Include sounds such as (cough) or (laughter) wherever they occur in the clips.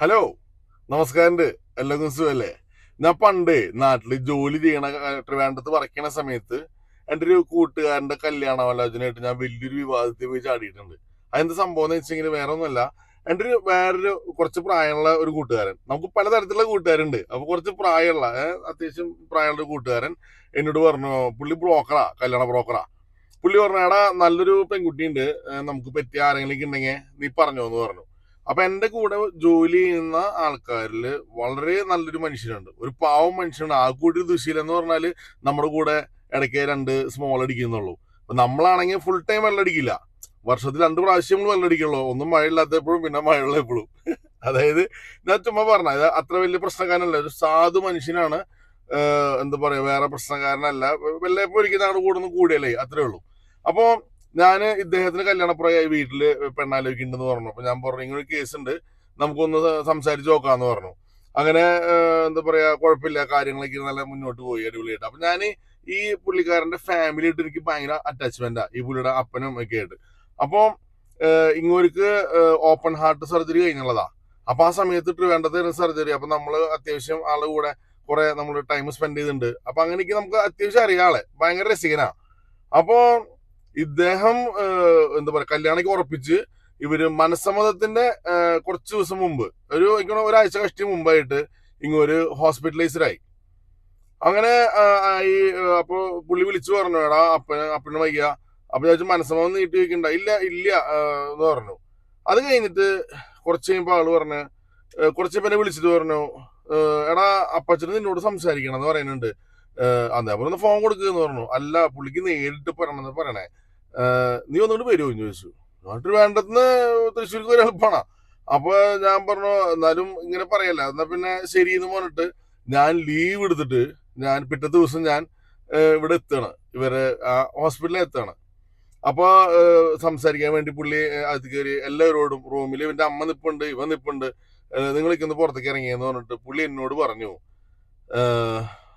Hello നമസ്കാരമുണ്ട് എല്ലാവർക്കും സുഖല്ലേ? ഞാൻ പണ്ട് നാട്ടിൽ ജോലി ചെയ്യണ ട്രിവാൻഡ്രത്ത് വർക്ക് സമയത്ത് എന്റെ ഒരു കൂട്ടുകാരന്റെ കല്യാണാലോചനയായിട്ട് ഞാൻ വലിയൊരു വിവാദത്തിൽ പോയി ചാടിയിട്ടുണ്ട്. അതെന്ത് സംഭവം എന്ന് വെച്ചെങ്കിൽ വേറെ ഒന്നുമല്ല എന്റെ ഒരു വേറൊരു കുറച്ച് പ്രായമുള്ള ഒരു കൂട്ടുകാരൻ. നമുക്ക് പലതരത്തിലുള്ള കൂട്ടുകാരുണ്ട്. അപ്പൊ കുറച്ച് പ്രായമുള്ള അത്യാവശ്യം പ്രായമുള്ള ഒരു കൂട്ടുകാരൻ എന്നോട് പറഞ്ഞു പുള്ളി ബ്രോക്കറാ കല്യാണ ബ്രോക്കറാ. പുള്ളി പറഞ്ഞു എടാ നല്ലൊരു പെൺകുട്ടിയുണ്ട്. നമുക്ക് പറ്റിയ ആരെങ്കിലും ഉണ്ടെങ്കിൽ നീ പറഞ്ഞോ എന്ന് പറഞ്ഞു. അപ്പൊ എന്റെ കൂടെ ജോലി ചെയ്യുന്ന ആൾക്കാരിൽ വളരെ നല്ലൊരു മനുഷ്യനുണ്ട് ഒരു പാവം മനുഷ്യനുണ്ട് ആ കൂടി ദുശീലം എന്ന് പറഞ്ഞാൽ നമ്മുടെ കൂടെ ഇടയ്ക്ക് രണ്ട് സ്മോൾ അടിക്കുന്നുള്ളൂ. അപ്പൊ നമ്മളാണെങ്കിൽ ഫുൾ ടൈം വെള്ളടിക്കില്ല വർഷത്തിൽ രണ്ട് പ്രാവശ്യം നമ്മൾ വെള്ളടിക്കുള്ളൂ ഒന്നും മഴയില്ലാത്തപ്പോഴും പിന്നെ മഴയുള്ള എപ്പോഴും അതായത് ഞാൻ ചുമ്മാ പറഞ്ഞ അത് അത്ര വലിയ പ്രശ്നക്കാരനല്ല. ഒരു സാധു മനുഷ്യനാണ്. എന്താ പറയാ വേറെ പ്രശ്നക്കാരനല്ല. വല്ലപ്പോ ഒരിക്കലും ഞങ്ങളുടെ കൂടെ ഒന്ന് കൂടിയല്ലേ അത്രേ ഉള്ളൂ. അപ്പോ ഞാൻ ഇദ്ദേഹത്തിന് കല്യാണപ്രായമായി വീട്ടിൽ പെണ്ണാലോചിക്കുന്നുണ്ടെന്ന് പറഞ്ഞു. അപ്പൊ ഞാൻ പറഞ്ഞു ഇങ്ങനെ കേസ് ഉണ്ട് നമുക്കൊന്ന് സംസാരിച്ച് നോക്കാന്ന് പറഞ്ഞു. അങ്ങനെ എന്താ പറയാ കുഴപ്പമില്ല. കാര്യങ്ങളൊക്കെ നല്ല മുന്നോട്ട് പോയി അടിപൊളിയായിട്ട്. അപ്പൊ ഞാൻ ഈ പുള്ളിക്കാരന്റെ ഫാമിലി ആയിട്ട് എനിക്ക് ഭയങ്കര അറ്റാച്ച്മെന്റാ ഈ പുള്ളിയുടെ അപ്പനും ഒക്കെ ആയിട്ട്. അപ്പൊ ഇങ്ങോർക്ക് ഓപ്പൺ ഹാർട്ട് സർജറി കഴിഞ്ഞുള്ളതാ. അപ്പൊ ആ സമയത്ത് ട്രിവാൻഡ്രത്ത് സർജറി അപ്പൊ നമ്മൾ അത്യാവശ്യം ആൾ കൂടെ കുറെ നമ്മൾ ടൈം സ്പെൻഡ് ചെയ്തിട്ടുണ്ട്. അപ്പൊ അങ്ങനെയൊക്കെ നമുക്ക് അത്യാവശ്യം അറിയാളെ ഭയങ്കര രസികനാ. അപ്പോ ഇദ്ദേഹം എന്താ പറയാ കല്യാണക്ക് ഉറപ്പിച്ച് ഇവർ മനസ്സമ്മതത്തിന്റെ കുറച്ച് ദിവസം മുമ്പ് ഒരു ഒരാഴ്ച കഷ്ടി മുമ്പായിട്ട് ഇങ്ങൊരു ഹോസ്പിറ്റലൈസ്ഡായി അങ്ങനെ ഈ ആയി ഏഹ്, അപ്പൊ പുള്ളി വിളിച്ചു പറഞ്ഞു എടാ അപ്പന് അപ്പന് വയ്യ. അപ്പൊ ചോദിച്ചു, മനസ്സമ്മതം നീട്ടി വെക്കണ്ട. ഇല്ല ഇല്ല എന്ന് പറഞ്ഞു. അത് കഴിഞ്ഞിട്ട് കുറച്ച് കഴിയുമ്പോ ആൾ പറഞ്ഞു കുറച്ച് പേരെ വിളിച്ചിട്ട് പറഞ്ഞു എടാ അപ്പച്ചന് നിന്നോട് സംസാരിക്കണം എന്ന് പറയുന്നുണ്ട്. ഏഹ്, അപ്പൊ ഫോൺ കൊടുക്കുക എന്ന് പറഞ്ഞു. അല്ല പുള്ളിക്ക് നേരിട്ട് പറയണമെന്ന് പറയണേ. നീ ഒന്നുകൂടി വരുമോ എന്ന് ചോദിച്ചു. എന്നിട്ട് വേണ്ടന്ന് തൃശ്ശൂർക്ക് ഒരു എളുപ്പമാണ് അപ്പൊ ഞാൻ പറഞ്ഞു എന്നാലും ഇങ്ങനെ പറയല്ല. എന്നാ പിന്നെ ശരി എന്ന് പറഞ്ഞിട്ട് ഞാൻ ലീവ് എടുത്തിട്ട് ഞാൻ പിറ്റത്തെ ദിവസം ഞാൻ ഇവിടെ എത്താണ് ഇവരെ ഹോസ്പിറ്റലിൽ എത്താണ് അപ്പൊ സംസാരിക്കാൻ വേണ്ടി പുള്ളി അത് കയറി എല്ലാവരോടും റൂമിൽ ഇവന്റെ അമ്മ നിപ്പുണ്ട് ഇവൻ നിപ്പുണ്ട്. നിങ്ങൾ ഒന്ന് പുറത്തേക്ക് ഇറങ്ങിയെന്ന് പറഞ്ഞിട്ട് പുള്ളി എന്നോട് പറഞ്ഞു.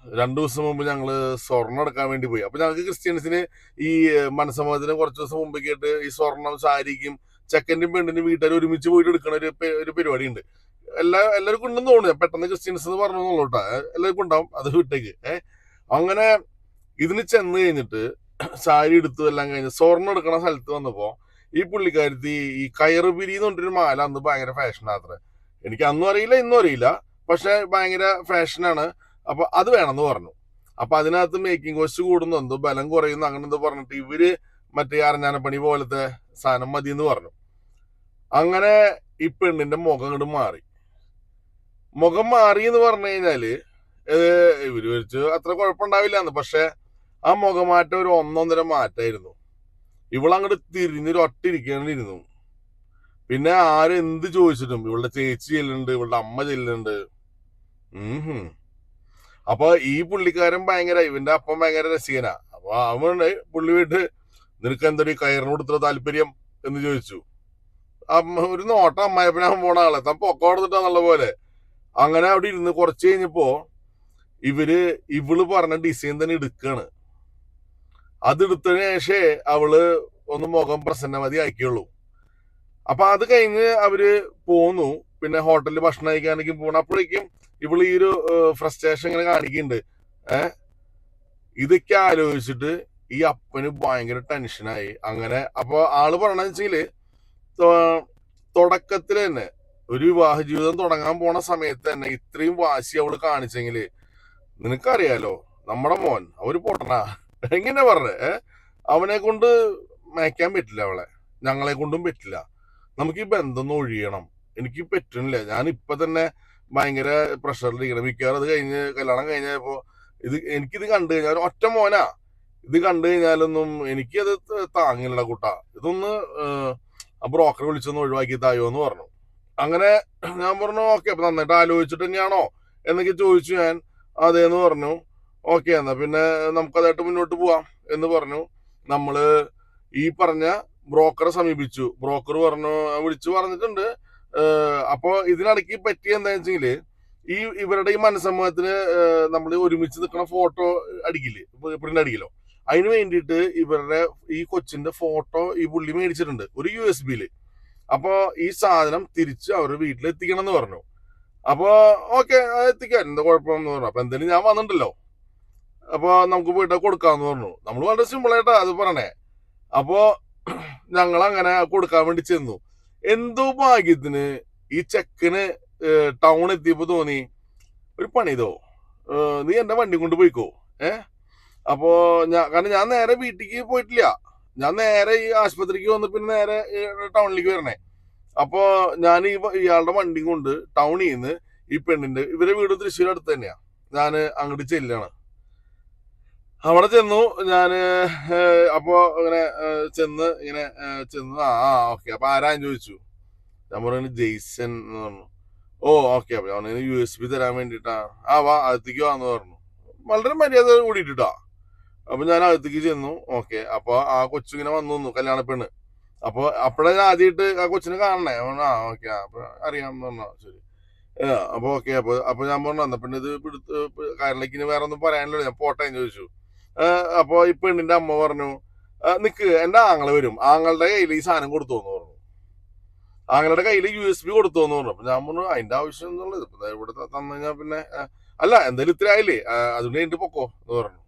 രണ്ടു ദിവസം മുമ്പ് ഞങ്ങൾ സ്വർണം എടുക്കാൻ വേണ്ടി പോയി. അപ്പൊ ഞങ്ങൾക്ക് ക്രിസ്ത്യൻസിന് ഈ മനസമ്മതത്തിന് കുറച്ച് ദിവസം മുമ്പ് കേട്ട് ഈ സ്വർണം സാരിക്കും ചെക്കന്റെയും പെണ്ണിന്റെയും വീട്ടുകാർ ഒരുമിച്ച് പോയിട്ട് എടുക്കണ ഒരു ഒരു പരിപാടി ഉണ്ട് എല്ലാ എല്ലാവർക്കും ഉണ്ടെന്ന് തോന്നുന്നു. പെട്ടെന്ന് ക്രിസ്ത്യൻസ് എന്ന് പറഞ്ഞു കേട്ടോ. എല്ലാവർക്കും ഉണ്ടാവും. അത് വീട്ടേക്ക്. ഏഹ് അങ്ങനെ ഇതിന് ചെന്ന് കഴിഞ്ഞിട്ട് സാരി എടുത്തു എല്ലാം കഴിഞ്ഞ് സ്വർണം എടുക്കണ സ്ഥലത്ത് വന്നപ്പോ ഈ പുള്ളിക്കാരത്തി ഈ കയറുപിരി എന്ന് പറഞ്ഞൊരു മാല അന്ന് ഭയങ്കര ഫാഷനാത്ര എനിക്ക് അന്നും അറിയില്ല ഇന്നും അറിയില്ല. പക്ഷെ ഭയങ്കര ഫാഷനാണ് അപ്പൊ അത് വേണമെന്ന് പറഞ്ഞു. അപ്പൊ അതിനകത്ത് മേക്കിംഗ് കോസ്റ്റ് കൂടുന്നു എന്തോ ബലം കുറയുന്നു അങ്ങനെ എന്തോ പറഞ്ഞിട്ട് ഇവർ മറ്റേ അരഞ്ഞാനപ്പണി പോലത്തെ സാധനം മതി എന്ന് പറഞ്ഞു. അങ്ങനെ ഈ പെണ്ണിന്റെ മുഖം അങ്ങോട്ട് മാറി. മുഖം മാറി എന്ന് പറഞ്ഞു കഴിഞ്ഞാൽ ഇവർ വെച്ച് അത്ര കുഴപ്പമുണ്ടാവില്ല എന്ന്. പക്ഷെ ആ മുഖമാറ്റം ഒരു ഒന്നൊന്നര മാറ്റായിരുന്നു. ഇവളങ്ങോട്ട് തിരിഞ്ഞൊരു ഒറ്റ പിന്നെ ആരും എന്ത് ചോദിച്ചിട്ടും ഇവളുടെ ചേച്ചി ചെല്ലുന്നുണ്ട് ഇവളുടെ അമ്മ ചെല്ലുന്നുണ്ട്. ഉം. അപ്പൊ ഈ പുള്ളിക്കാരൻ ഭയങ്കര ഇവന്റെ അപ്പം ഭയങ്കര രസികനാ. അപ്പൊ അവൻ പുള്ളി വീട്ട് നിനക്ക് എന്തൊരു കയറിനോട് ഇത്ര താല്പര്യം എന്ന് ചോദിച്ചു. അമ്മ ഒരു നോട്ടം അമ്മായപ്പനാൻ പോണ ആളെ. താൻ പൊക്കോടത്തിട്ടാന്നുള്ള പോലെ അങ്ങനെ അവിടെ ഇരുന്ന് കുറച്ച് കഴിഞ്ഞപ്പോ ഇവർ ഇവൾ പറഞ്ഞ ഡിസൈൻ തന്നെ എടുക്കാണ്. അത് എടുത്തതിന് ശേഷേ അവൾ ഒന്ന് മുഖം പ്രസന്നമതി ആക്കിയുള്ളൂ. അപ്പൊ അത് കഴിഞ്ഞ് അവർ പോന്നു. പിന്നെ ഹോട്ടലിൽ ഭക്ഷണം കഴിക്കാനൊക്കെ പോണ അപ്പോഴേക്കും ഇവൾ ഈ ഒരു ഫ്രസ്ട്രേഷൻ ഇങ്ങനെ കാണിക്കുന്നുണ്ട് ഏഹ് ഇതൊക്കെ ആലോചിച്ചിട്ട് ഈ അപ്പന് ഭയങ്കര ടെൻഷനായി അങ്ങനെ അപ്പൊ ആൾ പറയണെന്ന് വെച്ചെങ്കിൽ തൊ- തുടക്കത്തിൽ തന്നെ ഒരു വിവാഹ ജീവിതം തുടങ്ങാൻ പോണ സമയത്ത് തന്നെ ഇത്രയും വാശി അവൾ കാണിച്ചെങ്കിൽ നിനക്കറിയാലോ നമ്മുടെ മോൻ അവർ പൊട്ടണാ എങ്ങനെ പറഞ്ഞേ? അവനെ കൊണ്ട് മേയ്ക്കാൻ പറ്റില്ല അവളെ. ഞങ്ങളെ കൊണ്ടും പറ്റില്ല. നമുക്ക് ഈ ബന്ധം ഒന്ന് ഒഴിയണം. എനിക്ക് പറ്റണില്ല. ഞാൻ ഇപ്പൊ തന്നെ ഭയങ്കര പ്രഷറിലിരിക്കണം. മിക്കവാറും അത് കഴിഞ്ഞ് കല്യാണം കഴിഞ്ഞപ്പോ ഇത് എനിക്കിത് കണ്ടു കഴിഞ്ഞാൽ ഒറ്റ മോനാ. ഇത് കണ്ടു കഴിഞ്ഞാലൊന്നും എനിക്കത് താങ്ങില്ല കൂട്ടാ. ഇതൊന്ന് ആ ബ്രോക്കറെ വിളിച്ചൊന്ന് ഒഴിവാക്കി തായോ എന്ന് പറഞ്ഞു. അങ്ങനെ ഞാൻ പറഞ്ഞു ഓക്കെ അപ്പൊ നന്നായിട്ട് ആലോചിച്ചിട്ട് തന്നെയാണോ? എന്നൊക്കെ ചോദിച്ചു ഞാൻ. അതേന്ന് പറഞ്ഞു. ഓക്കെ എന്നാ പിന്നെ നമുക്കതായിട്ട് മുന്നോട്ട് പോവാം. എന്ന് പറഞ്ഞു. നമ്മൾ ഈ പറഞ്ഞ ബ്രോക്കറെ സമീപിച്ചു. ബ്രോക്കർ പറഞ്ഞു വിളിച്ചു പറഞ്ഞിട്ടുണ്ട്. അപ്പൊ ഇതിനിടയ്ക്ക് പറ്റിയ എന്താ വെച്ചെങ്കിൽ ഈ ഇവരുടെ ഈ മനസ്സമ്മതത്തിന് നമ്മൾ ഒരുമിച്ച് നിൽക്കുന്ന ഫോട്ടോ അടിക്കില്ലേ? പ്രിന്റ് അടിക്കലോ? അതിന് വേണ്ടിയിട്ട് ഇവരുടെ ഈ കൊച്ചിന്റെ ഫോട്ടോ ഈ പുള്ളി മേടിച്ചിട്ടുണ്ട് ഒരു യു എസ് ബിയിൽ അപ്പോ ഈ സാധനം തിരിച്ച് അവരുടെ വീട്ടിൽ എത്തിക്കണം എന്ന് പറഞ്ഞു. അപ്പൊ ഓക്കെ എത്തിക്കാൻ എന്താ കുഴപ്പമെന്ന് പറഞ്ഞു. അപ്പൊ എന്തായാലും ഞാൻ വന്നിട്ടുണ്ടല്ലോ. അപ്പൊ നമുക്ക് പോയിട്ട് കൊടുക്കാന്ന് പറഞ്ഞു. നമ്മൾ വളരെ സിമ്പിൾ ആയിട്ടാ അത് പറഞ്ഞേ. അപ്പോ ഞങ്ങൾ അങ്ങനെ കൊടുക്കാൻ വേണ്ടി ചെന്നു. എന്തോ ഭാഗ്യത്തിന് ഈ ചെക്കന് ടൗൺ എത്തിയപ്പോ തോന്നി ഒരു പണിതോ നീ എന്റെ വണ്ടി കൊണ്ട് പോയിക്കോ. ഏ അപ്പോ ഞാൻ കാരണം ഞാൻ നേരെ വീട്ടിലേക്ക് പോയിട്ടില്ല. ഞാൻ നേരെ ഈ ആശുപത്രിക്ക് വന്ന് പിന്നെ നേരെ ടൗണിലേക്ക് വരണേ. അപ്പോ ഞാൻ ഈ ഇയാളുടെ വണ്ടി കൊണ്ട് ടൗണിൽ നിന്ന് ഈ പെണ്ണിന്റെ ഇവരെ വീട് തൃശ്ശൂർ അടുത്ത് തന്നെയാ. ഞാൻ അങ്ങോട്ട് ചെല്ലാണ്. അവിടെ ചെന്നു. ഞാൻ അപ്പോ ഇങ്ങനെ ചെന്ന് ഇങ്ങനെ ചെന്ന് ആ ഓക്കെ. അപ്പൊ ആരാന്ന് ചോദിച്ചു? ഞാൻ പറഞ്ഞു ജെയ്സൺ എന്ന് പറഞ്ഞു. Oh okay. അപ്പൊ ഞാൻ യു എസ് ബി തരാൻ വേണ്ടിട്ടാ. ആ വാ അകത്തേക്ക് വാന്ന് പറഞ്ഞു. വളരെ മര്യാദ കൂടിയിട്ടാ അപ്പൊ ഞാൻ അകത്തേക്ക് ചെന്നു. ഓക്കെ. അപ്പൊ ആ കൊച്ചിങ്ങനെ വന്നു വന്നു കല്യാണ പെണ്ണ്. അപ്പൊ അപ്പഴാ ഞാൻ ആദ്യമായിട്ട് ആ കൊച്ചിനെ കാണണേ. ആ ഓക്കെ. അപ്പൊ അറിയാം എന്ന് പറഞ്ഞു. ശരി. അപ്പോൾ അപ്പൊ ഓക്കെ. അപ്പോൾ അപ്പൊ ഞാൻ പറഞ്ഞു എന്നാ പിന്നെ ഇത് എടുത്ത് കാറിലേക്ക് ഇനി വേറെ ഒന്നും പറയാനില്ല ഞാൻ പോട്ടെ എന്ന് ചോദിച്ചു. അപ്പൊ ഈ പെണ്ണിന്റെ അമ്മ പറഞ്ഞു നിക്ക് എന്റെ ആങ്ങൾ വരും. ആങ്ങളുടെ കയ്യിൽ ഈ സാധനം കൊടുത്തു എന്ന് പറഞ്ഞു. ആങ്ങളുടെ കയ്യിൽ യു എസ് ബി കൊടുത്തു എന്ന് പറഞ്ഞു. അപ്പൊ ഞാൻ പറഞ്ഞു അതിന്റെ ആവശ്യം എന്നുള്ളത് ഇവിടെ തന്നു കഴിഞ്ഞാൽ പിന്നെ അല്ല എന്തായാലും ഇത്ര ആയില്ലേ? അതുകൊണ്ട് എന്റെ പൊക്കോ എന്ന് പറഞ്ഞു.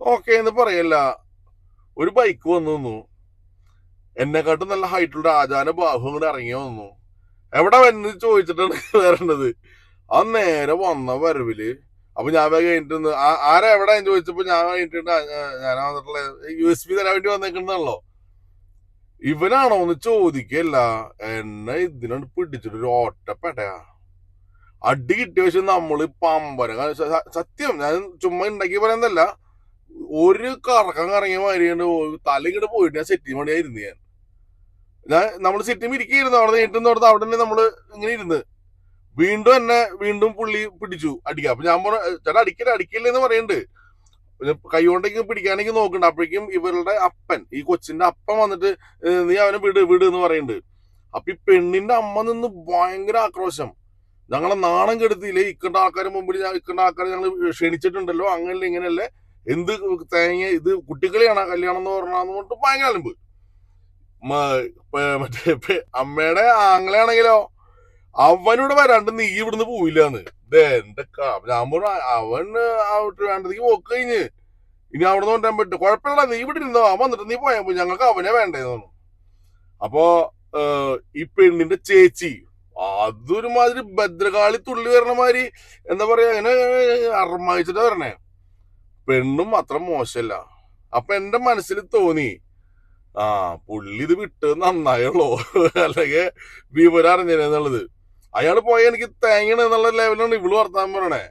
ഓക്കെ എന്ന് പറയല്ല. ഒരു ബൈക്ക് വന്നു നിന്നു. എന്നെക്കാട്ടും നല്ല ഹൈറ്റുള്ള ആചാര ബാഹു അങ്ങോട്ട് ഇറങ്ങി വന്നു. എവിടെ വന്ന് ചോദിച്ചിട്ടാണ് (laughs) വരേണ്ടത്? ആ നേരെ വന്ന വരവിൽ അപ്പൊ ഞാൻ വേഗം കഴിഞ്ഞിട്ട് നിന്ന്, "ആ- ആരാ എവിടെ ചോദിച്ചപ്പോ ഞാൻ കഴിഞ്ഞിട്ടുണ്ട് "ആ, ആ, ഞാൻ വന്നിട്ടുള്ള യു എസ് ബി തരാൻ വേണ്ടി വന്നേക്കുന്നതാണല്ലോ. ഇവനാണോ എന്ന് ചോദിക്കല്ല. എന്നെ ഇതിനോട് പിടിച്ചിട്ട് ഒരു ഓട്ടപ്പെട്ടയാ അടി കിട്ടിയ പക്ഷെ നമ്മൾ പമ്പര സത്യം ഞാൻ ചുമ്മാ ഉണ്ടാക്കി പറയുന്നതല്ല. ഒരു കറക്കം കറങ്ങിയ മാതിരിയുണ്ട് തല ഇങ്ങോട്ട് പോയിട്ട് ഞാൻ സെറ്റിംഗ് മണിയായിരുന്നു ഞാൻ. ഞാൻ നമ്മൾ സെറ്റിംഗ് ഇരിക്കുന്നു അവിടെ നീട്ടുന്ന അവിടെ അവിടെ നമ്മൾ ഇങ്ങനെ ഇരുന്ന്. വീണ്ടും എന്നെ വീണ്ടും പുള്ളി പിടിച്ചു അടിക്കുക അപ്പൊ ഞാൻ പറഞ്ഞു ചേട്ടാ അടിക്കില്ല അടിക്കില്ല എന്ന് പറയുന്നുണ്ട് കൈകൊണ്ടെങ്കിലും കൈ നോക്കണ്ട. അപ്പോഴേക്കും ഇവരുടെ അപ്പൻ ഈ കൊച്ചിന്റെ അപ്പൻ വന്നിട്ട് നീ അവനെ വിട് വിട് എന്ന് പറയുന്നുണ്ട് അപ്പൊ ഈ പെണ്ണിന്റെ അമ്മ നിന്ന് ഭയങ്കര ആക്രോശം. ഞങ്ങളെ നാണം കെടുത്തിയില്ലേ? ഇക്കണ്ട ആൾക്കാരുടെ മുമ്പിൽ ഞാൻ ഇക്കണ്ട ആൾക്കാരെ ഞങ്ങൾ ക്ഷണിച്ചിട്ടുണ്ടല്ലോ അങ്ങനെ ഇങ്ങനെയല്ലേ എന്ത് തേങ്ങ ഇത് കുട്ടികളെയാണ് കല്യാണം എന്ന് പറഞ്ഞാന്ന് പറഞ്ഞിട്ട് ഭയങ്കര അലമ്പ്. മറ്റേ അമ്മയുടെ ആങ്ങളെയാണെങ്കിലോ അവനോട് വരാണ്ട് നീ ഇവിടുന്ന് പോയില്ലാന്ന്. ദേ എന്റെ ക- ഞാൻ അവൻ വേണ്ടതിക്ക് പോക്ക് കഴിഞ്ഞ്. ഇനി അവിടെ നിന്ന് കൊണ്ടുവരാൻ പറ്റും. കുഴപ്പമില്ല നീ ഇവിടെ ഇരുന്നോ. അവൻ വന്നിട്ട് നീ പോയാ പോയി ഞങ്ങൾക്ക് അവനെ വേണ്ടേന്ന് തോന്നുന്നു അപ്പോ ഈ പെണ്ണിന്റെ ചേച്ചി അതൊരുമാതിരി ഭദ്രകാളി തുള്ളി വരണ മാതിരി എന്താ പറയാ അങ്ങനെ അർമായിച്ചിട്ടാ വരണേ. പെണ്ണും അത്ര മോശമല്ല അപ്പൊ എന്റെ മനസ്സിൽ തോന്നി ആ പുള്ളി ഇത് വിട്ട് നന്നായുള്ളൂ (laughs) അല്ലെങ്കിൽ വിവരം അറിഞ്ഞെന്നുള്ളത് അയാൾ പോയ എനിക്ക് തേങ്ങണ എന്നുള്ള ലെവലാണ് ഇവൾ വർത്താൻ പറയണേ.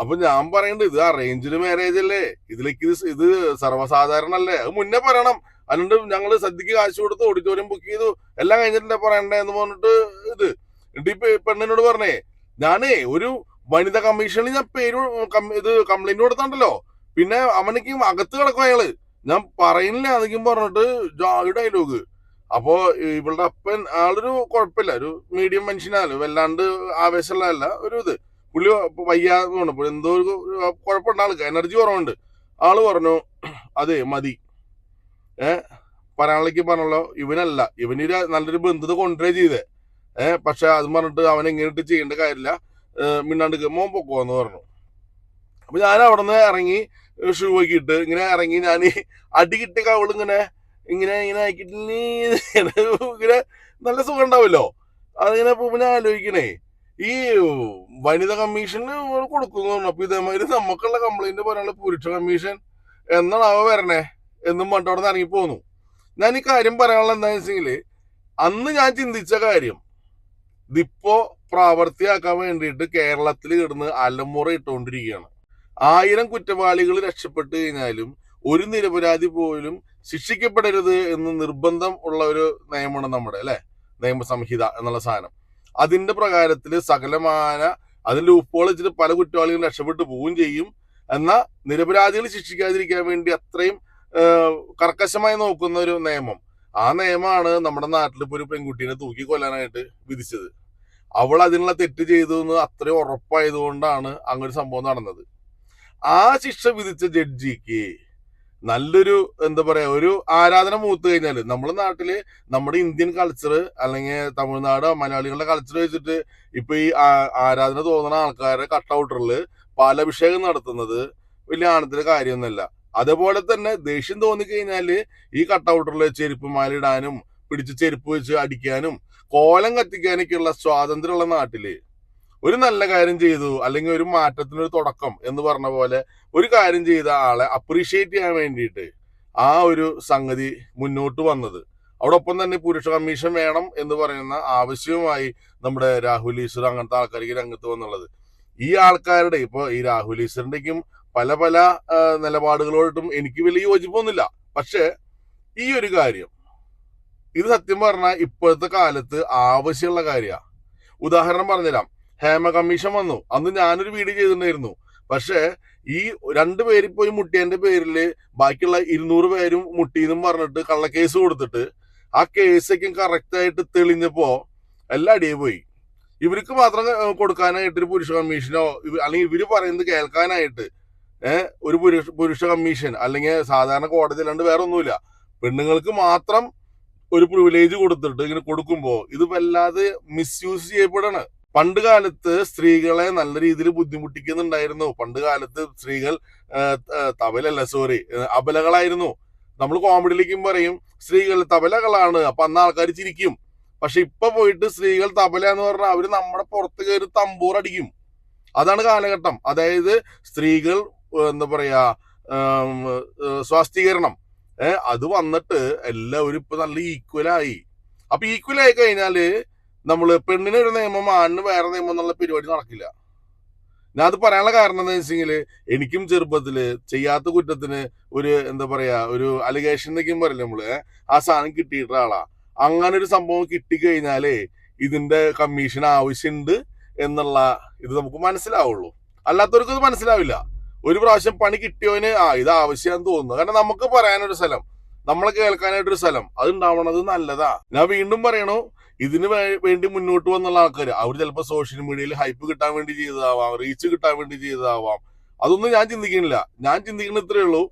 അപ്പൊ ഞാൻ പറയണ്ട് ഇത് അറേഞ്ച്ഡ് മാരേജ് അല്ലേ? ഇതിലേക്ക് ഇത് ഇത് സർവസാധാരണ അല്ലേ അത് മുന്നേ പറയണം. അതുകൊണ്ട് ഞങ്ങൾ സദ്യക്ക് കാശ് കൊടുത്ത് ഓഡിറ്റോറിയം ബുക്ക് ചെയ്തു. എല്ലാം കഴിഞ്ഞിട്ടല്ലേ പറയണ്ടേ എന്ന് പറഞ്ഞിട്ട് ഇത്. എന്നിട്ട് ഈ പെ- പെണ്ണിനോട് പറഞ്ഞേ ഞാനേ ഒരു വനിതാ കമ്മീഷനിൽ ഞാൻ പേര് ഇത് കംപ്ലൈന്റ് കൊടുത്തണ്ടല്ലോ. പിന്നെ അവനക്ക് അകത്ത് കിടക്കും അയാൾ. ഞാൻ പറയുന്നില്ല അതൊക്കെ പറഞ്ഞിട്ട് ജാതി ഡയലോഗ് അപ്പോ ഇവളുടെ അപ്പൻ ആളൊരു കുഴപ്പമില്ല ഒരു മീഡിയം മനുഷ്യനാണ്. വല്ലാണ്ട് ആവേശമുള്ളതല്ല ഒരു ഇത്. പുള്ളി വയ്യാതെ തോന്നുന്നു. എന്തോ ഒരു കുഴപ്പമുണ്ട് ആൾക്ക് എനർജി കുറവുണ്ട്. ആൾ പറഞ്ഞു അതെ മതി. ഏ പറയാനുള്ള പറഞ്ഞല്ലോ ഇവനല്ല. ഇവനൊരു നല്ലൊരു ബന്ധുത കൊണ്ടുവരേ ചെയ്തേ. ഏ പക്ഷെ അത് പറഞ്ഞിട്ട് അവൻ എങ്ങനെയിട്ട് ചെയ്യേണ്ട കാര്യമില്ല. മിണ്ണാണ്ട് മോൻ പൊക്കോന്ന് പറഞ്ഞു. അപ്പൊ ഞാൻ അവിടെ നിന്ന് ഇറങ്ങി ഷൂ ഒക്കെ ഇട്ട് ഇങ്ങനെ ഇറങ്ങി ഞാൻ അടി കിട്ടിയ കവൾ ഇങ്ങനെ ഇങ്ങനെ ആക്കിയിട്ട് ഇങ്ങനെ നല്ല സുഖം ഉണ്ടാവുമല്ലോ അതിങ്ങനെ പിന്നെ ആലോചിക്കണേ ഈ വനിതാ കമ്മീഷന് കൊടുക്കുന്നു അപ്പൊ ഇതേമാതിരി നമുക്കുള്ള കംപ്ലൈന്റ് പറയാനുള്ള പുരുഷ കമ്മീഷൻ എന്നാണ് അവ വരണേ. എന്നും പണ്ട് അവിടെ നിന്ന് ഇറങ്ങി പോന്നു. ഞാൻ ഈ കാര്യം പറയാനുള്ള എന്താണെന്ന് വെച്ചെങ്കിൽ അന്ന് ഞാൻ ചിന്തിച്ച കാര്യം ഇതിപ്പോ പ്രാവർത്തിയാക്കാൻ വേണ്ടിയിട്ട് കേരളത്തിൽ കിടന്ന് അലമുറ ഇട്ടുകൊണ്ടിരിക്കുകയാണ്. ആയിരം കുറ്റവാളികൾ രക്ഷപ്പെട്ടു കഴിഞ്ഞാലും ഒരു നിരപരാധി പോലും ശിക്ഷിക്കപ്പെടരുത് എന്ന് നിർബന്ധം ഉള്ള ഒരു നിയമമാണ് നമ്മുടെ അല്ലെ? നിയമസംഹിത എന്നുള്ള സാധനം. അതിന്റെ പ്രകാരത്തിൽ സകലമായ അതിന്റെ വെച്ചിട്ട് പല കുറ്റവാളികളും രക്ഷപ്പെട്ടു പോവുകയും ചെയ്യും. എന്നാൽ നിരപരാധികൾ ശിക്ഷിക്കാതിരിക്കാൻ വേണ്ടി അത്രയും കർക്കശമായി നോക്കുന്ന ഒരു നിയമം. ആ നിയമമാണ് നമ്മുടെ നാട്ടിൽ ഇപ്പോൾ ഒരു പെൺകുട്ടീനെ തൂക്കി കൊല്ലാനായിട്ട് വിധിച്ചത്. അവൾ അതിനുള്ള തെറ്റ് ചെയ്തു എന്ന് അത്രയും ഉറപ്പായതുകൊണ്ടാണ് അങ്ങനെ സംഭവം നടന്നത്. ആ ശിക്ഷ വിധിച്ച ജഡ്ജിക്ക് നല്ലൊരു എന്താ പറയാ ഒരു ആരാധന മൂത്ത് കഴിഞ്ഞാൽ നമ്മുടെ നാട്ടിൽ നമ്മുടെ ഇന്ത്യൻ കൾച്ചർ അല്ലെങ്കിൽ തമിഴ്നാട് മലയാളികളുടെ കൾച്ചർ വെച്ചിട്ട് ഇപ്പൊ ഈ ആരാധന തോന്നുന്ന ആൾക്കാരെ കട്ടൗട്ടറിൽ പാലഭിഷേകം നടത്തുന്നത് വലിയ ആണത്തിന്റെ കാര്യമൊന്നുമല്ല. അതേപോലെ തന്നെ ദേഷ്യം തോന്നിക്കഴിഞ്ഞാൽ ഈ കട്ടൗട്ടറിൽ ചെരുപ്പ് മാലിടാനും പിടിച്ച് ചെരുപ്പ് വെച്ച് അടിക്കാനും കോലം കത്തിക്കാനൊക്കെയുള്ള സ്വാതന്ത്ര്യമുള്ള നാട്ടിൽ ഒരു നല്ല കാര്യം ചെയ്തു അല്ലെങ്കിൽ ഒരു മാറ്റത്തിനൊരു തുടക്കം എന്ന് പറഞ്ഞ പോലെ ഒരു കാര്യം ചെയ്ത ആളെ അപ്രീഷിയേറ്റ് ചെയ്യാൻ വേണ്ടിയിട്ട് ആ ഒരു സംഗതി മുന്നോട്ട് വന്നത്. അതോടൊപ്പം തന്നെ പുരുഷ കമ്മീഷൻ വേണം എന്ന് പറയുന്ന ആവശ്യവുമായി നമ്മുടെ രാഹുൽ ഈശ്വർ അങ്ങനത്തെ ആൾക്കാർക്ക് രംഗത്ത് വന്നുള്ളത്. ഈ ആൾക്കാരുടെ ഇപ്പൊ ഈ രാഹുൽ ഈശ്വറിന്റെയും പല പല നിലപാടുകളോട്ടും എനിക്ക് വലിയ യോജിപ്പൊന്നുമില്ല. പക്ഷേ ഈ ഒരു കാര്യം ഇത് സത്യം പറഞ്ഞാൽ ഇപ്പോഴത്തെ കാലത്ത് ആവശ്യമുള്ള കാര്യമാണ് ഉദാഹരണം പറഞ്ഞുതരാം. ഹേമ കമ്മീഷൻ വന്നു. അന്ന് ഞാനൊരു വീഡിയോ ചെയ്തിട്ടുണ്ടായിരുന്നു. പക്ഷേ ഈ രണ്ടു പേര് പോയി മുട്ടിയന്റെ പേരിൽ ബാക്കിയുള്ള ഇരുന്നൂറ് പേരും മുട്ടിയെന്നും പറഞ്ഞിട്ട് കള്ളക്കേസ് കൊടുത്തിട്ട് ആ കേസൊക്കെ കറക്റ്റ് ആയിട്ട് തെളിഞ്ഞപ്പോ എല്ലാം അടിയെ പോയി ഇവർക്ക് മാത്രം കൊടുക്കാനായിട്ട് ഒരു പുരുഷ കമ്മീഷനോ അല്ലെങ്കിൽ ഇവർ പറയുന്നത് കേൾക്കാനായിട്ട് ഏഹ് ഒരു പുരുഷ പുരുഷ കമ്മീഷൻ അല്ലെങ്കിൽ സാധാരണ കോടതി അല്ലാണ്ട് വേറെ ഒന്നുമില്ല പെണ്ണുങ്ങൾക്ക് മാത്രം ഒരു പ്രിവിലേജ് കൊടുത്തിട്ട് ഇങ്ങനെ കൊടുക്കുമ്പോ ഇത് വല്ലാതെ മിസ്യൂസ് ചെയ്യപ്പെടാണ്. പണ്ട് കാലത്ത് സ്ത്രീകളെ നല്ല രീതിയിൽ ബുദ്ധിമുട്ടിക്കുന്നുണ്ടായിരുന്നു. പണ്ട് കാലത്ത് സ്ത്രീകൾ തബലല്ല സോറി അബലകളായിരുന്നു. നമ്മൾ കോമഡിയിലേക്കും പറയും സ്ത്രീകൾ തബലകളാണ് അപ്പൊ അന്ന് ആൾക്കാർ ചിരിക്കും. പക്ഷെ ഇപ്പൊ പോയിട്ട് സ്ത്രീകൾ തബല എന്ന് പറഞ്ഞാൽ അവർ നമ്മുടെ പുറത്ത് കയറി തമ്പൂർ അടിക്കും. അതാണ് കാലഘട്ടം. അതായത് സ്ത്രീകൾ എന്താ പറയാ സ്വാസ്ഥീകരണം. ഏഹ് അത് വന്നിട്ട് എല്ലാവരും ഇപ്പൊ നല്ല ഈക്വലായി അപ്പൊ ഈക്വൽ ആയി കഴിഞ്ഞാൽ നമ്മൾ പെണ്ണിന് ഒരു നിയമം ആണിന് വേറെ നിയമം എന്നുള്ള പരിപാടി നടക്കില്ല. ഞാൻ അത് പറയാനുള്ള കാരണം എന്താ വെച്ചെങ്കിൽ എനിക്കും ചെറുപ്പത്തിൽ ചെയ്യാത്ത കുറ്റത്തിന് ഒരു എന്താ പറയാ ഒരു അലിഗേഷൻ എന്നൊക്കെയും പറയില്ല നമ്മൾ? ആ സാധനം കിട്ടിയിട്ട ആളാ. അങ്ങനെ ഒരു സംഭവം കിട്ടിക്കഴിഞ്ഞാലേ ഇതിന്റെ കമ്മീഷൻ ആവശ്യമുണ്ട് എന്നുള്ള ഇത് നമുക്ക് മനസ്സിലാവുള്ളൂ. അല്ലാത്തവർക്ക് ഇത് മനസ്സിലാവില്ല. ഒരു പ്രാവശ്യം പണി കിട്ടിയവന് ആ ഇത് ആവശ്യമാണെന്ന് തോന്നുന്നു. കാരണം നമുക്ക് പറയാനൊരു സ്ഥലം നമ്മളെ കേൾക്കാനായിട്ടൊരു സ്ഥലം അത് ഉണ്ടാവണത് നല്ലതാ. ഞാൻ വീണ്ടും പറയണു ഇതിന് വേണ്ടി മുന്നോട്ട് വന്നുള്ള ആൾക്കാർ അവർ ചിലപ്പോൾ സോഷ്യൽ മീഡിയയിൽ ഹൈപ്പ് കിട്ടാൻ വേണ്ടി ചെയ്തതാവാം റീച്ച് കിട്ടാൻ വേണ്ടി ചെയ്തതാവാം. അതൊന്നും ഞാൻ ചിന്തിക്കുന്നില്ല. ഞാൻ ചിന്തിക്കുന്ന ഇത്രയേ ഉള്ളൂ.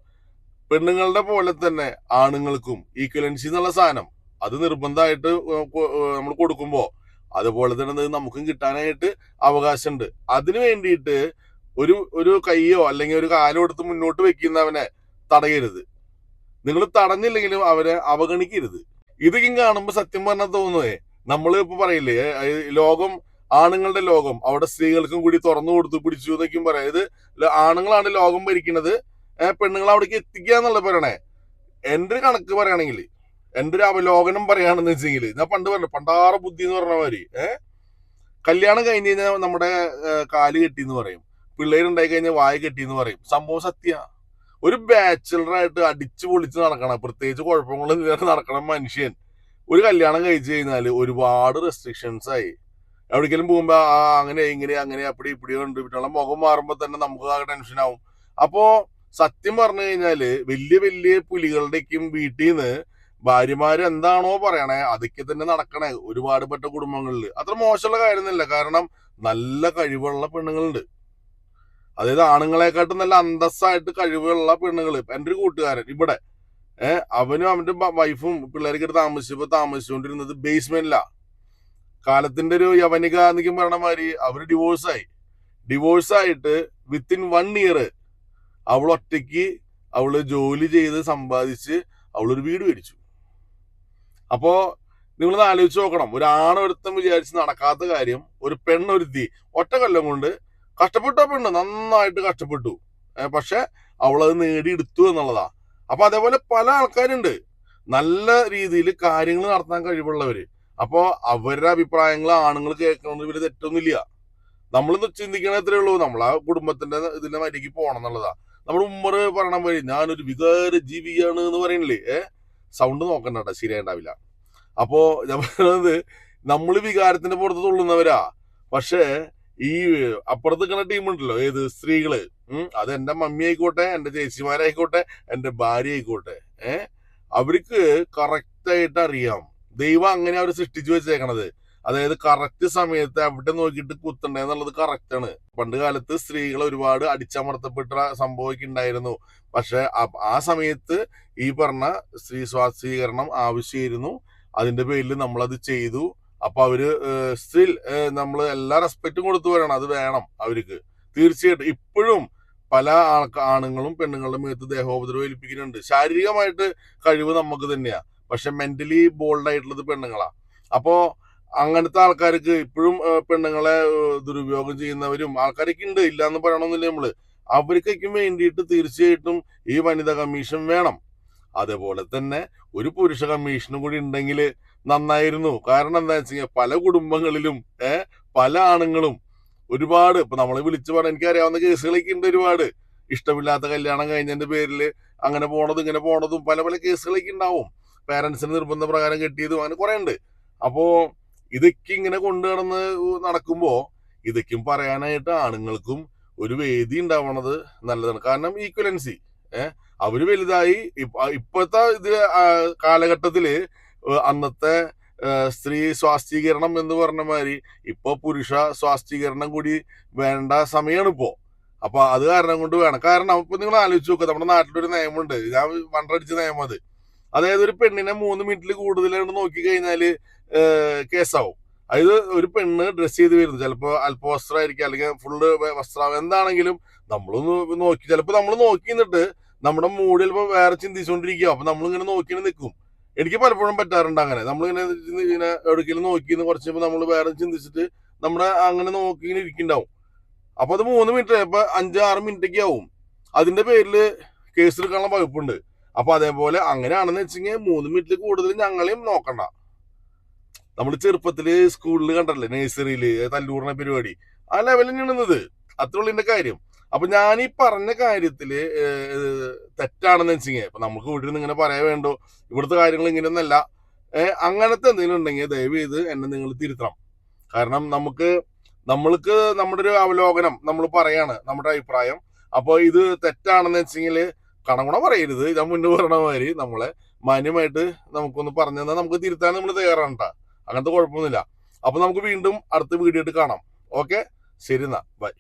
പെണ്ണുങ്ങളുടെ പോലെ തന്നെ ആണുങ്ങൾക്കും ഈക്വലൻസി എന്നുള്ള സാധനം അത് നിർബന്ധമായിട്ട് നമ്മൾ കൊടുക്കുമ്പോ അതുപോലെ തന്നെ നമുക്കും കിട്ടാനായിട്ട് അവകാശമുണ്ട്. അതിനു വേണ്ടിയിട്ട് ഒരു ഒരു കൈയോ അല്ലെങ്കിൽ ഒരു കാലോ എടുത്ത് മുന്നോട്ട് വെക്കുന്നവനെ തടയരുത്. നിങ്ങൾ തടഞ്ഞില്ലെങ്കിലും അവരെ അവഗണിക്കരുത്. ഇതൊക്കെ കാണുമ്പോൾ സത്യം പറഞ്ഞാൽ തോന്നുന്നേ നമ്മൾ ഇപ്പൊ പറയില്ലേ ലോകം ആണുങ്ങളുടെ ലോകം. അവിടെ സ്ത്രീകൾക്കും കൂടി തുറന്നു കൊടുത്തു പിടിച്ചു എന്നൊക്കെയും പറയാം. ആണുങ്ങളാണ് ലോകം ഭരിക്കുന്നത് പെണ്ണുങ്ങൾ അവിടേക്ക് എത്തിക്കുക എന്നുള്ള പറയണേ. എന്റെ ഒരു കണക്ക് പറയുകയാണെങ്കിൽ എന്റെ ഒരു അവലോകനം പറയുകയാണെന്ന് വെച്ചെങ്കിൽ ഞാൻ പണ്ട് പറഞ്ഞു പണ്ടാറ ബുദ്ധി എന്ന് പറഞ്ഞ മാതിരി കല്യാണം കഴിഞ്ഞ് കഴിഞ്ഞാൽ നമ്മുടെ കാൽ കെട്ടി എന്ന് പറയും. പിള്ളേരുണ്ടായി കഴിഞ്ഞാൽ വായ കെട്ടി എന്ന് പറയും. സംഭവം സത്യ. ഒരു ബാച്ചിലറായിട്ട് അടിച്ചു പൊളിച്ച് നടക്കണം. പ്രത്യേകിച്ച് കുഴപ്പങ്ങളൊന്നും നടക്കണം മനുഷ്യൻ. ഒരു കല്യാണം കഴിച്ചു കഴിഞ്ഞാൽ ഒരുപാട് റെസ്ട്രിക്ഷൻസ് ആയി. എവിടേക്കെങ്കിലും പോകുമ്പോ ആ അങ്ങനെ ഇങ്ങനെ അങ്ങനെ അപ്പടി ഇപ്പടി ഉണ്ട്. പിന്നെ മുഖം മാറുമ്പോ തന്നെ നമുക്ക് ആ ആവും. അപ്പോ സത്യം പറഞ്ഞു കഴിഞ്ഞാൽ വലിയ വലിയ പുലികളുടെയൊക്കെയും വീട്ടിൽ നിന്ന് ഭാര്യമാര് എന്താണോ പറയണേ അതൊക്കെ തന്നെ നടക്കണേ ഒരുപാട് പെട്ട കുടുംബങ്ങളിൽ അത്ര മോശമുള്ള കാര്യമൊന്നുമില്ല. കാരണം നല്ല കഴിവുള്ള പെണ്ണുങ്ങളുണ്ട്. അതായത് ആണുങ്ങളെക്കാട്ടും നല്ല അന്തസ്സായിട്ട് കഴിവുള്ള പെണ്ണുങ്ങൾ എന്റെ ഒരു കൂട്ടുകാരൻ ഇവിടെ ഏഹ് അവനും അവന്റെ വൈഫും പിള്ളേർക്ക് താമസിച്ചപ്പോ താമസിച്ചുകൊണ്ടിരുന്നത് ബേസ്മെന്റിലാ കാലത്തിന്റെ ഒരു യവനിക എന്നൊക്കെ പറയണ മാതിരി അവർ ഡിവോഴ്സായി ഡിവോഴ്സ് ആയിട്ട് വിത്തിൻ വൺ ഇയർ അവൾ ഒറ്റയ്ക്ക് അവൾ ജോലി ചെയ്ത് സമ്പാദിച്ച് അവളൊരു വീട് മേടിച്ചു. അപ്പോ നിങ്ങൾ ആലോചിച്ച് നോക്കണം. ഒരു ആണൊരുത്തം വിചാരിച്ച് നടക്കാത്ത കാര്യം ഒരു പെണ്ണൊരുത്തി ഒറ്റ കൊല്ലം കൊണ്ട് കഷ്ടപ്പെട്ടോ പെണ്ണ്. നന്നായിട്ട് കഷ്ടപ്പെട്ടു. പക്ഷെ അവളത് നേടിയെടുത്തു എന്നുള്ളതാ. അപ്പൊ അതേപോലെ പല ആൾക്കാരുണ്ട്. നല്ല രീതിയിൽ കാര്യങ്ങൾ നടത്താൻ കഴിവുള്ളവര്. അപ്പോ അവരുടെ അഭിപ്രായങ്ങൾ ആണുങ്ങൾ കേൾക്കണമെന്ന് ഇവർ തെറ്റൊന്നുമില്ല. നമ്മൾ ചിന്തിക്കണേ എത്രയേ ഉള്ളൂ. നമ്മളാ കുടുംബത്തിന്റെ ഇതിന്റെ മരിക്ക് പോകണം എന്നുള്ളതാ. നമ്മുടെ ഉമ്മർ പറയണ വഴി ഞാനൊരു വികാര ജീവിയാണ് എന്ന് പറയണില്ലേ? ഏ? സൗണ്ട് നോക്കണ്ട കേട്ടോ ശരിയായിണ്ടാവില്ല. അപ്പോ ഞാൻ പറയുന്നത് നമ്മൾ വികാരത്തിന്റെ പുറത്ത് തുള്ളുന്നവരാ. പക്ഷേ ഈ അപ്പുറത്ത് നിൽക്കുന്ന ടീമുണ്ടല്ലോ ഏത്? സ്ത്രീകൾ. അത് എന്റെ മമ്മി ആയിക്കോട്ടെ എന്റെ ചേച്ചിമാരായിക്കോട്ടെ എന്റെ ഭാര്യ ആയിക്കോട്ടെ. ഏ? അവർക്ക് കറക്റ്റ് ആയിട്ട് അറിയാം. ദൈവം അങ്ങനെ അവർ സൃഷ്ടിച്ചു വെച്ചേക്കണത്. അതായത് കറക്റ്റ് സമയത്ത് എവിടെ നോക്കിയിട്ട് കുത്തണ്ടേ എന്നുള്ളത് ആണ്. പണ്ട് കാലത്ത് സ്ത്രീകൾ ഒരുപാട് അടിച്ചമർത്തപ്പെട്ട സംഭവമൊക്കെ ഉണ്ടായിരുന്നു. പക്ഷെ ആ- സമയത്ത് ഈ പറഞ്ഞ സ്ത്രീ സ്വാസ്ഥീകരണം ആവശ്യമായിരുന്നു. അതിന്റെ പേരിൽ നമ്മളത് ചെയ്തു. അപ്പൊ അവർ സ്റ്റിൽ നമ്മൾ എല്ലാ റെസ്പെക്റ്റും കൊടുത്തു വരണം അത് വേണം അവർക്ക്. തീർച്ചയായിട്ടും ഇപ്പോഴും പല ആൾക്ക ആണുങ്ങളും പെണ്ണുങ്ങളുടെ മേത്ത് ദേഹോപദ്രവം ഏൽപ്പിക്കുന്നുണ്ട്. ശാരീരികമായിട്ട് കഴിവ് നമുക്ക് തന്നെയാ. പക്ഷെ മെന്റലി ബോൾഡ് ആയിട്ടുള്ളത് പെണ്ണുങ്ങളാ. അപ്പോ അങ്ങനത്തെ ആൾക്കാർക്ക് ഇപ്പോഴും പെണ്ണുങ്ങളെ ദുരുപയോഗം ചെയ്യുന്നവരും ആൾക്കാരൊക്കെ ഉണ്ട്. ഇല്ല എന്ന് പറയണമെന്നില്ല നമ്മൾ. അവർക്കൊക്കെ വേണ്ടിയിട്ട് തീർച്ചയായിട്ടും ഈ വനിതാ കമ്മീഷൻ വേണം. അതേപോലെ തന്നെ ഒരു പുരുഷ കമ്മീഷനും കൂടി ഉണ്ടെങ്കിൽ നന്നായിരുന്നു. കാരണം എന്താ വെച്ചാൽ പല കുടുംബങ്ങളിലും ഏഹ് പല ആണുങ്ങളും ഒരുപാട് ഇപ്പൊ നമ്മളെ വിളിച്ചു പറഞ്ഞ എനിക്കറിയാവുന്ന കേസുകളൊക്കെ ഉണ്ട് ഒരുപാട്. ഇഷ്ടമില്ലാത്ത കല്യാണം കഴിഞ്ഞതിന്റെ പേരിൽ അങ്ങനെ പോണതും ഇങ്ങനെ പോണതും പല പല കേസുകളൊക്കെ ഉണ്ടാവും. പേരൻസിന് നിർബന്ധ പ്രകാരം കെട്ടിയതും അങ്ങനെ കുറെ ഉണ്ട്. അപ്പോ ഇതൊക്കെ ഇങ്ങനെ കൊണ്ടു നടക്കുമ്പോ ഇതൊക്കെയും പറയാനായിട്ട് ആണുങ്ങൾക്കും ഒരു വേദി ഉണ്ടാവണത് നല്ലതാണ്. കാരണം ഈക്വലൻസി ഏഹ് അവർ വലുതായി ഇപ്പ- ഇപ്പോഴത്തെ ഇത് കാലഘട്ടത്തിൽ അന്നത്തെ സ്ത്രീ സ്വാസ്ഥീകരണം എന്ന് പറഞ്ഞ മാതിരി ഇപ്പൊ പുരുഷ സ്വാസ്ഥീകരണം കൂടി വേണ്ട സമയമാണ് ഇപ്പോ. അപ്പൊ അത് കാരണം കൊണ്ട് വേണം. കാരണം ഇപ്പൊ നിങ്ങൾ ആലോചിച്ച് നോക്കുക നമ്മുടെ നാട്ടിലൊരു നിയമമുണ്ട്. ഞാൻ വണ്ടടിച്ച നിയമം അത്. അതായത് ഒരു പെണ്ണിനെ മൂന്ന് മിനിറ്റിൽ കൂടുതൽ നോക്കി കഴിഞ്ഞാൽ കേസാവും. അതായത് ഒരു പെണ്ണ് ഡ്രസ് ചെയ്ത് വരുന്നു. ചിലപ്പോ അല്പവസ്ത്രമായിരിക്കും അല്ലെങ്കിൽ ഫുള്ള് വസ്ത്രം എന്താണെങ്കിലും നമ്മളൊന്ന് നോക്കി ചിലപ്പോ നമ്മൾ നോക്കി നിന്നിട്ട് നമ്മുടെ മൂഡിൽ ഇപ്പൊ വേറെ ചിന്തിച്ചുകൊണ്ടിരിക്കുക അപ്പൊ നമ്മളിങ്ങനെ നോക്കി. നിൽക്കും എനിക്ക് പലപ്പോഴും പറ്റാറുണ്ട് അങ്ങനെ. നമ്മളിങ്ങനെ ഇങ്ങനെ എവിടേക്കെങ്കിലും നോക്കി കുറച്ച് നമ്മൾ വേറെ ചിന്തിച്ചിട്ട് നമ്മുടെ അങ്ങനെ നോക്കി ഇങ്ങനെ ഇരിക്കുന്നുണ്ടാവും. അപ്പൊ അത് മൂന്ന് മിനിറ്റ് ഇപ്പൊ അഞ്ച് ആറ് മിനിറ്റ് ഒക്കെ ആവും. അതിന്റെ പേരിൽ കേസ് എടുക്കാനുള്ള വകുപ്പുണ്ട്. അപ്പൊ അതേപോലെ അങ്ങനെയാണെന്ന് വെച്ചെങ്കിൽ മൂന്ന് മിനിറ്റിൽ കൂടുതൽ ഞങ്ങളെയും നോക്കണ്ട. നമ്മൾ ചെറുപ്പത്തിൽ സ്കൂളിൽ കണ്ടല്ലേ നഴ്സറിയിൽ തല്ലൂറിന പരിപാടി. ആ ലെവലിൽ നിന്നത് അത്രയുള്ളതിന്റെ കാര്യം. അപ്പൊ ഞാൻ ഈ പറഞ്ഞ കാര്യത്തിൽ തെറ്റാണെന്ന് വെച്ചിങ്ങനെ ഇപ്പൊ നമുക്ക് വീട്ടിൽ നിന്ന് ഇങ്ങനെ പറയാൻ വേണ്ടോ? ഇവിടുത്തെ കാര്യങ്ങൾ ഇങ്ങനെയൊന്നല്ല. അങ്ങനത്തെ എന്തെങ്കിലും ഉണ്ടെങ്കിൽ ദയവ് ചെയ്ത് എന്നെ നിങ്ങൾ തിരുത്തണം. കാരണം നമുക്ക് നമ്മൾക്ക് നമ്മുടെ ഒരു അവലോകനം നമ്മൾ പറയാണ് നമ്മുടെ അഭിപ്രായം. അപ്പോൾ ഇത് തെറ്റാണെന്ന് വെച്ചെങ്കിൽ കണകുണ പറയരുത്. ഞാൻ മുന്നേ പറഞ്ഞ മാതിരി നമ്മളെ മാന്യമായിട്ട് നമുക്കൊന്ന് പറഞ്ഞു തന്നാൽ നമുക്ക് തിരുത്താൻ നമ്മൾ തയ്യാറാണ് കേട്ടോ. അങ്ങനത്തെ കുഴപ്പമൊന്നുമില്ല. അപ്പൊ നമുക്ക് വീണ്ടും അടുത്ത വീഡിയോ ആയിട്ട് കാണാം. ഓക്കെ? ശരി എന്നാ. ബൈ.